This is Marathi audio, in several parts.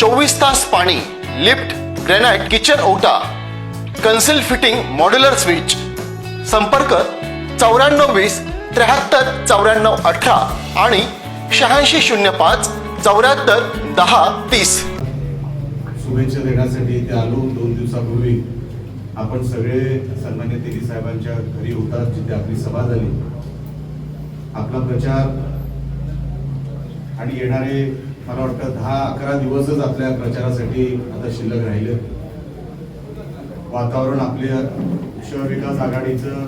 चोवीस तास पाणी लिफ्ट ग्रॅनाइट किचन ओटा कन्सिल फिटिंग मॉड्युलर स्विच. संपर्क चौऱ्याण्णव वीस त्र्याहत्तर चौऱ्याण्णव अठरा आणि शहाऐंशी शून्य पाच चौऱ्याहत्तर दहा तीस. शुभेच्छा देण्यासाठी इथे आलो. दोन दिवसापूर्वी आपण सगळे सन्मान्य तेली साहेबांच्या घरी होतात जिथे आपली सभा झाली. आपला प्रचार आणि येणारे मला वाटतं दहा अकरा दिवसच आपल्या प्रचारासाठी आता शिल्लक राहिले. वातावरण आपल्या शहर विकास आघाडीचं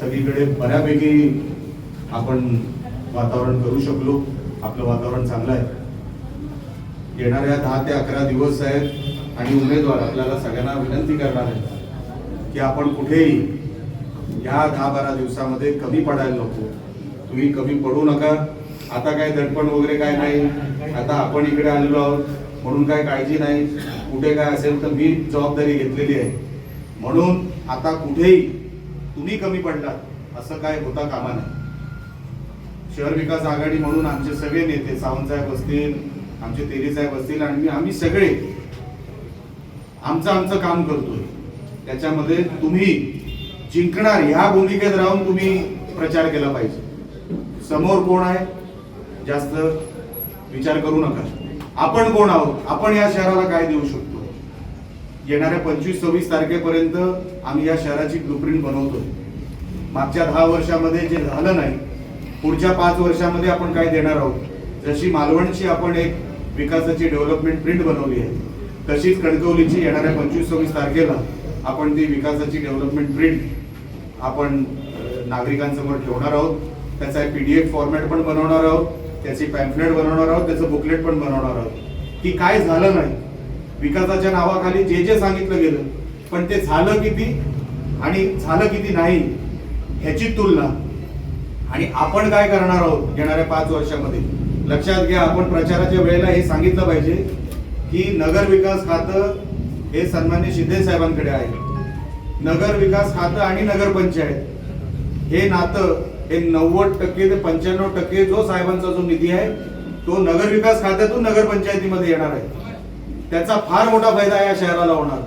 सगळीकडे बऱ्यापैकी आपण वातावरण करू शकलो. आपलं वातावरण चांगलं आहे. येणाऱ्या दहा ते अकरा दिवस आहेत आणि उमेदवार आपल्याला सगळ्यांना विनंती करणार आहे की आपण कुठेही या दहा बारा दिवसामध्ये कमी पडायला नको. तुम्ही कमी पडू नका. आता काय दडपण वगैरे काय नाही. आता आपण इकडे आलेलो आहोत. म्हणून काय काळजी नाही. कुठे काय असेल तर मी जबाबदारी घेतलेली आहे. म्हणून आता कुठेही तुम्ही कमी पडलात असं काय होता कामा नाही. शहर विकास आघाडी म्हणून आमचे सगळे नेते सावंतसाहेब असतील आमचे तेली साहेब असतील आणि आम्ही सगळे आमचं आमचं काम करतोय. त्याच्यामध्ये तुम्ही जिंकणार ह्या भूमिकेत राहून तुम्ही प्रचार केला पाहिजे. समोर कोण आहे? जास्त विचार करू नका. आपण कोण आहोत? आपण या शहराला काय देऊ शकतो? येणाऱ्या पंचवीस सव्वीस तारखेपर्यंत आम्ही या शहराची ब्लूप्रिंट बनवतो मागच्या दहा वर्षामध्ये जे झालं नाही पुढच्या पाच वर्षामध्ये आपण काय देणार आहोत? जशी मालवणची आपण एक विकासाची डेव्हलपमेंट प्रिंट बनवली आहे तशीच कणकवलीची येणाऱ्या पंचवीस सव्वीस तारखेला आपण ती विकासाची डेव्हलपमेंट प्रिंट आपण नागरिकांसमोर ठेवणार आहोत. त्याचा एक एफ फॉर्मॅट पण बनवणार आहोत. त्याची पॅम्पलेट बनवणार आहोत त्याचं बुकलेट पण बनवणार आहोत. की काय झालं नाही? विकासाच्या नावाखाली जे जे सांगितलं गेलं पण ते झालं किती आणि झालं किती नाही ह्याची तुलना. आणि आपण काय करणार आहोत येणाऱ्या पाच वर्षामध्ये? लक्षात घ्या आपण प्रचाराच्या वेळेला हे सांगितलं पाहिजे की नगर विकास खातं हे सन्मान्य शिंदे साहेबांकडे आहे. नगर विकास खातं आणि नगरपंचायत हे नातं हे नव्वद टक्के ते पंच्याण्णव टक्के जो साहेबांचा जो निधी आहे तो नगर विकास खात्यातून नगरपंचायतीमध्ये येणार आहे. त्याचा फार मोठा फायदा या शहराला होणार.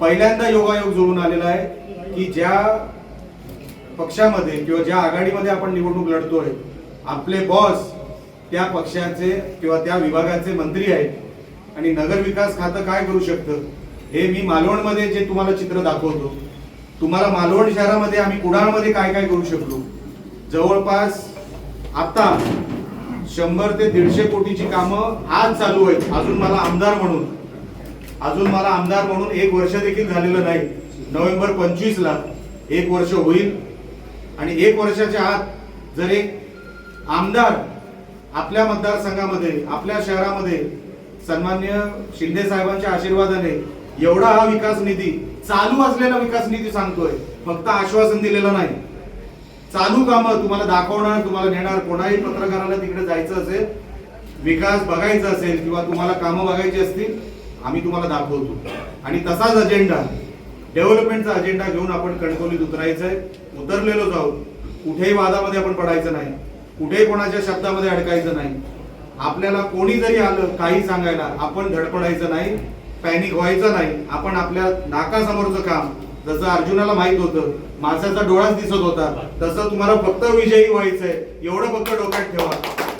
पहिल्यांदा योगायोग जुळून आलेला आहे की ज्या पक्षामध्ये किंवा ज्या आघाडीमध्ये आपण निवडणूक लढतोय आपले बॉस त्या पक्षाचे किंवा त्या विभागाचे मंत्री आहेत. आणि नगर विकास खातं काय करू शकतं हे मी मालवणमध्ये जे तुम्हाला चित्र दाखवतो तुम्हाला मालवण शहरामध्ये आम्ही कुडाळमध्ये काय काय करू शकलो? जवळपास आता शंभर ते दीडशे कोटीची कामं आज चालू आहेत. अजून मला आमदार म्हणून अजून मला आमदार म्हणून एक वर्ष देखील झालेलं नाही. नोव्हेंबर पंचवीसला एक वर्ष होईल. आणि एक वर्षाच्या आत जर एक आमदार आपल्या मतदारसंघामध्ये आपल्या शहरामध्ये सन्मान्य शिंदे साहेबांच्या आशीर्वादाने एवढा हा विकास निधी चालू असलेला विकास निधी सांगतोय फक्त आश्वासन दिलेलं नाही. चालू कामं तुम्हाला दाखवणार तुम्हाला नेणार कोणाही पत्रकाराला तिकडे जायचं असेल विकास बघायचा असेल किंवा तुम्हाला कामं बघायची असतील आम्ही तुम्हाला दाखवतो. आणि तसाच अजेंडा डेव्हलपमेंटचा अजेंडा घेऊन आपण कणकवलीत उतरायचं आहे उतरलेलो जाऊ. कुठेही वादामध्ये आपण पडायचं नाही. कुठेही कोणाच्या शब्दामध्ये अडकायचं नाही. आपल्याला कोणी जरी आलं काही सांगायला आपण धडपडायचं नाही पॅनिक व्हायचं नाही. आपण आपल्या नाकासमोरचं काम जसं अर्जुनाला माहीत होतं माणसाचा डोळाच दिसत होता तसं तुम्हाला फक्त विजयी व्हायचंय. एवढं फक्त डोक्यात ठेवा.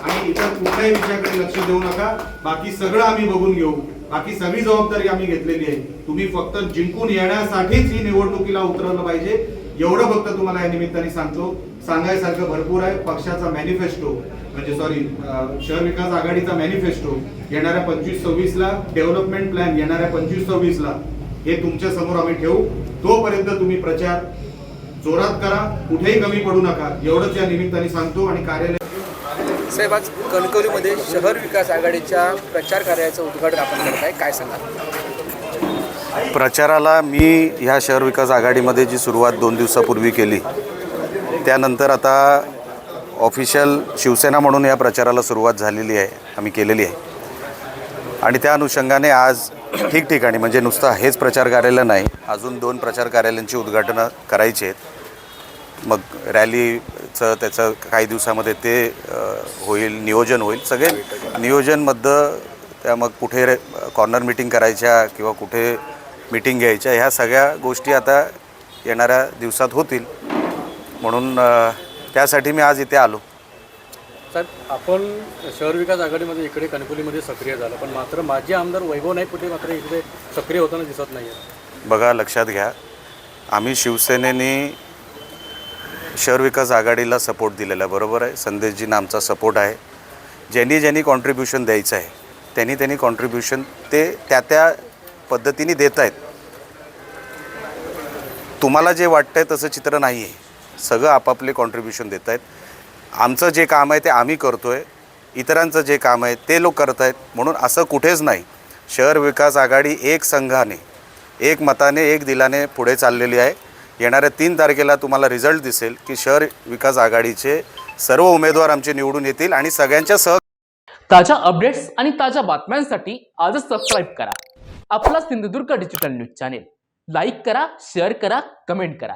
आणि इतर कुठल्याही विषयाकडे लक्ष देऊ नका. बाकी सगळं आम्ही बघून घेऊ. बाकी सगळी जबाबदारी आम्ही घेतलेली आहे. तुम्ही फक्त जिंकून येण्यासाठीच ही निवडणुकीला उतरवलं पाहिजे. एवढं फक्त तुम्हाला या निमित्ताने सांगतो. सांगायसारखं भरपूर आहे. पक्षाचा मॅनिफेस्टो म्हणजे सॉरी शहर विकास आघाडीचा मॅनिफेस्टो येणाऱ्या पंचवीस सव्वीस ला डेव्हलपमेंट प्लॅन येणाऱ्या पंचवीस सव्वीस ला हे तुमच्यासमोर आम्ही ठेवू. तोपर्यंत तुम्ही प्रचार जोरात करा. कुठेही कमी पडू नका. एवढंच या निमित्ताने सांगतो आणि कार्यालय साहेब आज कणकवलीमध्ये शहर विकास आघाडीच्या प्रचार कार्याचं उद्घाटन आपण करत आहे काय सांगा प्रचाराला मी ह्या शहर विकास आघाडीमध्ये जी सुरुवात दोन दिवसापूर्वी केली त्यानंतर आता ऑफिशियल शिवसेना म्हणून या प्रचाराला सुरुवात झालेली आहे आम्ही केलेली आहे. आणि त्या अनुषंगाने आज ठिकठिकाणी म्हणजे नुसतं हेच प्रचार कार्यालय नाही अजून दोन प्रचार कार्यालयांची उद्घाटनं करायची आहेत. मग रॅलीचं त्याचं काही दिवसामध्ये ते होईल नियोजन होईल. सगळे नियोजनमधलं त्या मग कुठे रे कॉर्नर मिटिंग करायच्या किंवा कुठे मिटिंग घ्यायच्या ह्या सगळ्या गोष्टी आता येणाऱ्या दिवसात होतील. म्हणून त्यासाठी मी आज इथे आलो. साहेब आपण शहर विकास आघाडीमध्ये इकडे कणकुलीमध्ये सक्रिय झालं पण मात्र माजी आमदार वैभव नाही कुठे मात्र इकडे सक्रिय होताना दिसत नाही बघा लक्षात घ्या. आम्ही शिवसेनेने शहर विकास आघाडीला सपोर्ट दिलेला आहे बरोबर आहे? संदेशजीनं आमचा सपोर्ट आहे. ज्यांनी ज्यांनी कॉन्ट्रीब्युशन द्यायचं आहे त्यांनी त्यांनी कॉन्ट्रीब्युशन ते त्या त्या पद्धतीने देत आहेत. तुम्हाला जे वाटतं आहे तसं चित्र नाही आहे सगळं आपापले कॉन्ट्रीब्युशन देत आहेत. आमचं जे काम आहे ते आम्ही करतो आहे इतरांचं जे काम आहे ते लोक करत आहेत. म्हणून असं कुठेच नाही. शहर विकास आघाडी एक संघाने एक मताने एक दिलाने पुढे चाललेली आहे. येणाऱ्या तीन तारखेला तुम्हाला रिझल्ट दिसेल की शहर विकास आघाडीचे सर्व उमेदवार आमचे निवडून येतील आणि सगळ्यांच्या सह ताज्या अपडेट्स आणि ताज्या बातम्यांसाठी आजच सबस्क्राईब करा. आपला Sindhudurg digital news channel like करा शेअर करा कमेंट करा.